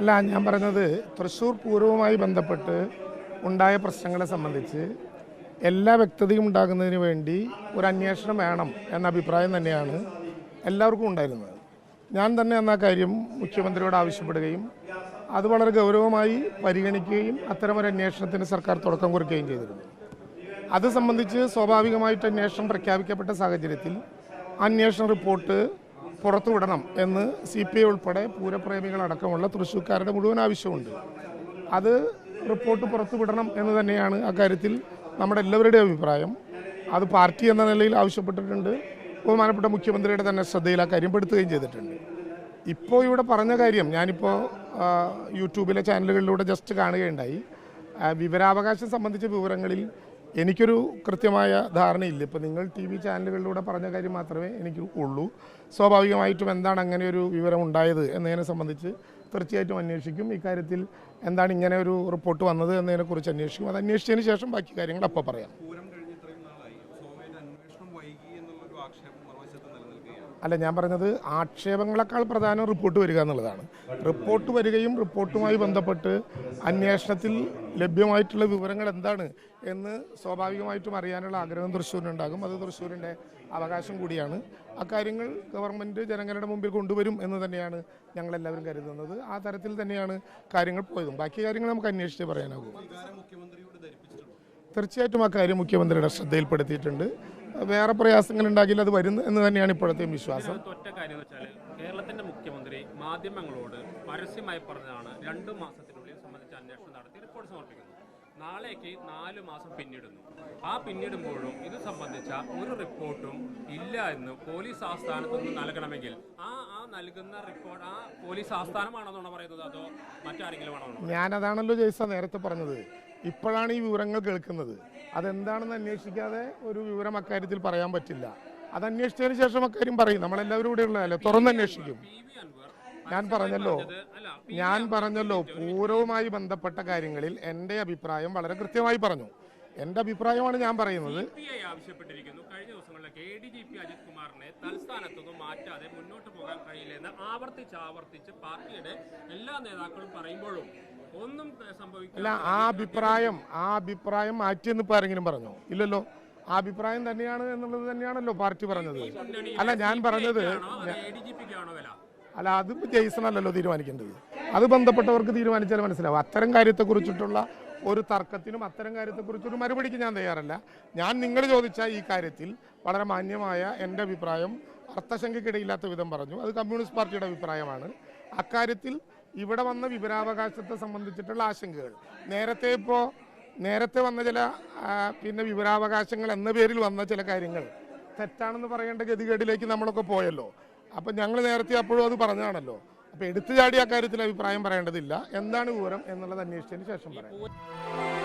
അല്ല ഞാൻ പറഞ്ഞത് തൃശ്ശൂർ പൂരവുമായി ബന്ധപ്പെട്ട് ഉണ്ടായ പ്രശ്നങ്ങളെ സംബന്ധിച്ച് എല്ലാ വ്യക്തതയും ഉണ്ടാകുന്നതിന് വേണ്ടി ഒരു അന്വേഷണം വേണം എന്ന അഭിപ്രായം തന്നെയാണ് എല്ലാവർക്കും ഉണ്ടായിരുന്നത്. ഞാൻ തന്നെ എന്ന കാര്യം മുഖ്യമന്ത്രിയോട് ആവശ്യപ്പെടുകയും അത് വളരെ ഗൗരവമായി പരിഗണിക്കുകയും അത്തരമൊരു അന്വേഷണത്തിന് സർക്കാർ തുടക്കം കുറിക്കുകയും ചെയ്തിരുന്നു. അത് സംബന്ധിച്ച് സ്വാഭാവികമായിട്ട് അന്വേഷണം പ്രഖ്യാപിക്കപ്പെട്ട സാഹചര്യത്തിൽ അന്വേഷണ റിപ്പോർട്ട് പുറത്തുവിടണം എന്ന് സി പി ഐ ഉൾപ്പെടെ പൂരപ്രേമികളടക്കമുള്ള തൃശ്ശൂർക്കാരുടെ മുഴുവൻ ആവശ്യമുണ്ട്. അത് റിപ്പോർട്ട് പുറത്തുവിടണം എന്ന് തന്നെയാണ് അക്കാര്യത്തിൽ നമ്മുടെ എല്ലാവരുടെയും അഭിപ്രായം. അത് പാർട്ടി എന്ന നിലയിൽ ആവശ്യപ്പെട്ടിട്ടുണ്ട്. ബഹുമാനപ്പെട്ട മുഖ്യമന്ത്രിയുടെ തന്നെ ശ്രദ്ധയിൽ ആ കാര്യം പെടുത്തുകയും ചെയ്തിട്ടുണ്ട്. ഇപ്പോൾ ഇവിടെ പറഞ്ഞ കാര്യം ഞാനിപ്പോൾ യൂട്യൂബിലെ ചാനലുകളിലൂടെ ജസ്റ്റ് കാണുകയുണ്ടായി. വിവരാവകാശം സംബന്ധിച്ച വിവരങ്ങളിൽ എനിക്കൊരു കൃത്യമായ ധാരണയില്ല. ഇപ്പോൾ നിങ്ങൾ ടി വി ചാനലുകളിലൂടെ പറഞ്ഞ കാര്യം മാത്രമേ എനിക്ക് ഉള്ളൂ. സ്വാഭാവികമായിട്ടും എന്താണ് അങ്ങനെ ഒരു വിവരം ഉണ്ടായത് എന്നതിനെ സംബന്ധിച്ച് തീർച്ചയായിട്ടും അന്വേഷിക്കും. ഇക്കാര്യത്തിൽ എന്താണ് ഇങ്ങനെ ഒരു റിപ്പോർട്ട് വന്നത് എന്നതിനെക്കുറിച്ച് അന്വേഷിക്കും. അത് അന്വേഷിച്ചതിന് ശേഷം ബാക്കി കാര്യങ്ങൾ അപ്പോൾ പറയാം. അല്ല ഞാൻ പറഞ്ഞത് ആക്ഷേപങ്ങളെക്കാൾ പ്രധാനം റിപ്പോർട്ട് വരിക എന്നുള്ളതാണ്. റിപ്പോർട്ട് വരികയും റിപ്പോർട്ടുമായി ബന്ധപ്പെട്ട് അന്വേഷണത്തിൽ ലഭ്യമായിട്ടുള്ള വിവരങ്ങൾ എന്താണ് എന്ന് സ്വാഭാവികമായിട്ടും അറിയാനുള്ള ആഗ്രഹം തൃശ്ശൂരിനുണ്ടാകും. അത് തൃശ്ശൂരിന്റെ അവകാശം കൂടിയാണ്. അക്കാര്യങ്ങൾ ഗവൺമെന്റ് ജനങ്ങളുടെ മുമ്പിൽ കൊണ്ടുവരും എന്ന് തന്നെയാണ് ഞങ്ങളെല്ലാവരും കരുതുന്നത്. ആ തരത്തിൽ തന്നെയാണ് കാര്യങ്ങൾ പോയതും. ബാക്കി കാര്യങ്ങൾ നമുക്ക് അന്വേഷിച്ച് പറയാനാകും. തീർച്ചയായിട്ടും ആ കാര്യം മുഖ്യമന്ത്രിയുടെ ശ്രദ്ധയിൽപ്പെടുത്തിയിട്ടുണ്ട്. വേറെ പ്രയാസങ്ങൾ ഉണ്ടാകില്ല അത് വരുന്നു എന്ന് തന്നെയാണ് ഇപ്പോഴത്തെ വിശ്വാസം. ഒറ്റ കാര്യം വെച്ചാൽ കേരളത്തിന്റെ മുഖ്യമന്ത്രി മാധ്യമങ്ങളോട് പരസ്യമായി പറഞ്ഞതാണ് രണ്ടു മാസത്തിനുള്ളിൽ സംബന്ധിച്ച അന്വേഷണം നടത്തി റിപ്പോർട്ട് സമർപ്പിക്കുന്നു. നാളേക്ക് നാല് മാസം പിന്നിടുന്നു. ആ പിന്നിടുമ്പോഴും ഇത് സംബന്ധിച്ച ഒരു റിപ്പോർട്ടും ഇല്ല എന്ന് പോലീസ് ആസ്ഥാനത്ത് നിന്ന് നൽകണമെങ്കിൽ ആ ആ നൽകുന്ന റിപ്പോർട്ട് ആ പോലീസ് ആസ്ഥാനമാണെന്നാണ് പറയുന്നത്? അതോ മറ്റാരെങ്കിലും ആണോ? ഞാനതാണല്ലോ ജയ്സ നേരത്തെ പറഞ്ഞത്. ഇപ്പോഴാണ് ഈ വിവരങ്ങൾ കേൾക്കുന്നത്. അതെന്താണെന്ന് അന്വേഷിക്കാതെ ഒരു വിവരം അക്കാര്യത്തിൽ പറയാൻ പറ്റില്ല. അത് അന്വേഷിച്ചതിന് ശേഷം അക്കാര്യം പറയും. നമ്മളെല്ലാവരും ഇവിടെ ഉള്ളതല്ലേ? തുറന്ന് അന്വേഷിക്കും. ഞാൻ പറഞ്ഞല്ലോ. ഞാൻ പറഞ്ഞല്ലോ. പൂരവുമായി ബന്ധപ്പെട്ട കാര്യങ്ങളിൽ എന്റെ അഭിപ്രായം വളരെ കൃത്യമായി പറഞ്ഞു. എന്റെ അഭിപ്രായമാണ് ഞാൻ പറയുന്നത്. ആവശ്യപ്പെട്ടിരിക്കുന്നു. കഴിഞ്ഞ ദിവസങ്ങളിലൊക്കെ എ ഡി തൽസ്ഥാനത്തൊന്നും മാറ്റാതെ മുന്നോട്ട് പോകാൻ കഴിയില്ലെന്ന് ആവർത്തിച്ച് ആവർത്തിച്ച് പാർട്ടിയുടെ എല്ലാ നേതാക്കളും പറയുമ്പോഴും ഒന്നും അല്ല ആ അഭിപ്രായം ആ അഭിപ്രായം മാറ്റിയെന്ന് ഇപ്പൊ ആരെങ്കിലും പറഞ്ഞോ? ഇല്ലല്ലോ. ആ അഭിപ്രായം തന്നെയാണ് എന്നുള്ളത് തന്നെയാണല്ലോ പാർട്ടി പറഞ്ഞത്. അല്ല ഞാൻ പറഞ്ഞത് അല്ല അത് ജെയ്സൺ അല്ലല്ലോ തീരുമാനിക്കേണ്ടത്. അത് ബന്ധപ്പെട്ടവർക്ക് തീരുമാനിച്ചാൽ മനസ്സിലാവും. അത്തരം കാര്യത്തെക്കുറിച്ചിട്ടുള്ള ഒരു തർക്കത്തിനും അത്തരം കാര്യത്തെക്കുറിച്ചൊരു മറുപടിക്ക് ഞാൻ തയ്യാറല്ല. ഞാൻ നിങ്ങൾ ചോദിച്ച ഈ കാര്യത്തിൽ വളരെ മാന്യമായ എന്റെ അഭിപ്രായം അർത്ഥശങ്കയ്ക്കിടയില്ലാത്ത വിധം പറഞ്ഞു. അത് കമ്മ്യൂണിസ്റ്റ് പാർട്ടിയുടെ അഭിപ്രായമാണ്. അക്കാര്യത്തിൽ ഇവിടെ വന്ന വിവരാവകാശത്തെ സംബന്ധിച്ചിട്ടുള്ള ആശങ്കകൾ. നേരത്തെ ഇപ്പോൾ നേരത്തെ വന്ന ചില പിന്നെ വിവരാവകാശങ്ങൾ എന്ന പേരിൽ വന്ന ചില കാര്യങ്ങൾ. തെറ്റാണെന്ന് പറയേണ്ട ഗതികേടിലേക്ക് നമ്മളൊക്കെ പോയല്ലോ. അപ്പം ഞങ്ങൾ നേരത്തെ അപ്പോഴും അത് പറഞ്ഞാണല്ലോ അപ്പം എടുത്തു ചാടി ആ കാര്യത്തിൽ അഭിപ്രായം പറയേണ്ടതില്ല. എന്താണ് വിവരം എന്നുള്ളത് അന്വേഷിച്ചതിന് ശേഷം പറയാം